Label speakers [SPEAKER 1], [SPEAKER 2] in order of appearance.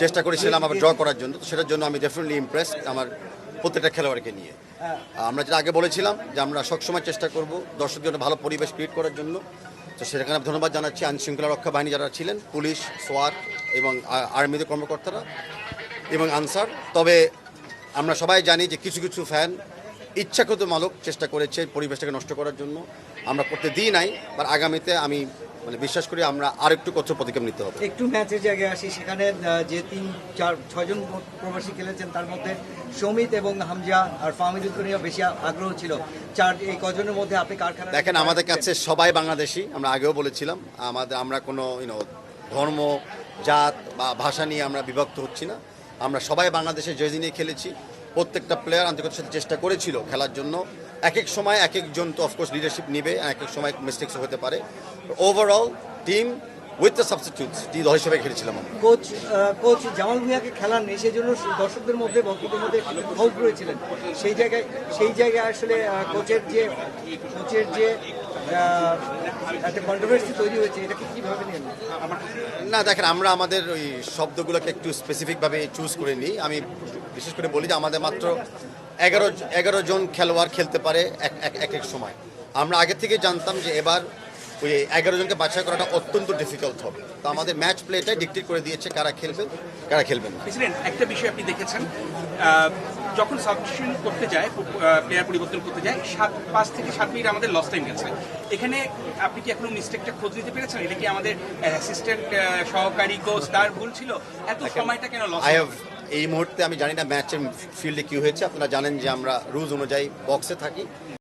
[SPEAKER 1] চেষ্টা করেছিলাম আবার ড্র করার জন্য। তো সেটার জন্য আমি ডেফিনেটলি ইমপ্রেস আমার প্রত্যেকটা খেলোয়াড়কে নিয়ে। আমরা যেটা আগে বলেছিলাম যে আমরা সবসময় চেষ্টা করব দর্শকদের জন্য ভালো পরিবেশ ক্রিয়েট করার জন্য। তো সেখানে ধন্যবাদ জানাচ্ছি আইন শৃঙ্খলা রক্ষা বাহিনী যারা ছিলেন, পুলিশ সোয়াট এবং আর্মিদের কর্মকর্তারা এবং আনসার। তবে আমরা সবাই জানি যে কিছু কিছু ফ্যান ইচ্ছাকৃত মালক চেষ্টা করেছে পরিবেশটাকে নষ্ট করার জন্য। আমরা করতে দিই নাই বা আগামীতে আমি মানে বিশ্বাস করি আমরা আরেকটু কঠোর পদক্ষেপ নিতে হবে।
[SPEAKER 2] একটু ম্যাচের জায়গায় আসি সেখানে যে তিন চার ছয়জন প্রবাসী খেলেছেন তার মধ্যে সমিত এবং হামজা আর ফাহমিদুলকে নিয়ে বেশি আগ্রহ ছিল। চার এই কজনের মধ্যে আপনি কারখানা
[SPEAKER 1] দেখেন আমাদের কাছে সবাই বাংলাদেশি আমরা আগেও বলেছিলাম আমাদের আমরা কোনো ইউনো ধর্ম জাত বা ভাষা নিয়ে আমরা বিভক্ত হচ্ছি না। আমরা সবাই বাংলাদেশে জয়জি নিয়ে খেলেছি প্রত্যেকটা প্লেয়ার আন্তর্জাতিক সাথে চেষ্টা করেছিল খেলার জন্য। এক এক সময় এক একজন তো অফকোর্স লিডারশিপ নিবে এক এক সময় মিস্টেক্স হতে পারে। Overall team with the substitutes টি দল হিসেবে খেলেছিলাম আমরা।
[SPEAKER 2] কোচ কোচ জামাল ভুঁইয়াকে খেলার নেই সেই জন্য দর্শকদের মধ্যে ভক্তদের মধ্যে হাউট রয়েছিলেন সেই জায়গায় সেই জায়গায় আসলে কোচের যে কোচের যে একটা কন্ট্রোভার্সি তৈরি হয়েছে এটাকে কীভাবে নিয়ে
[SPEAKER 1] না দেখেন আমরা আমাদের ওই শব্দগুলোকে একটু স্পেসিফিকভাবে চুজ করে নিই। আমি বিশেষ করে বলি যে আমাদের মাত্র এগারো এগারো জন খেলোয়াড় খেলতে পারে এক এক এক সময়। আমরা আগে থেকে জানতাম যে এবার ওই এগারো জনকে বাছাই করাটা অত্যন্ত ডিফিকাল্ট হবে। তো আমাদের ম্যাচ প্লেটাই ডিকটেট করে দিয়েছে কারা খেলবে কারা খেলবেন না।
[SPEAKER 3] একটা বিষয় আপনি দেখেছেন যখন সাবস্টিটিউশন করতে যায় প্লেয়ার পরিবর্তন করতে যায় সাত পাঁচ থেকে সাত মিনিট আমাদের লস টাইম গেছে। এখানে আপনি কি এখনও মিস্টেকটা খোঁজ নিতে পেরেছেন? এটা কি আমাদের অ্যাসিস্ট্যান্ট সহকারী কোচ তার ভুল ছিল? এত সময়টা কেন লস
[SPEAKER 1] এই মুহূর্তে আমি জানি না ম্যাচের ফিল্ডে কি হয়েছে। আপনারা জানেন যে আমরা রুলস অনুযায়ী বক্সে থাকি।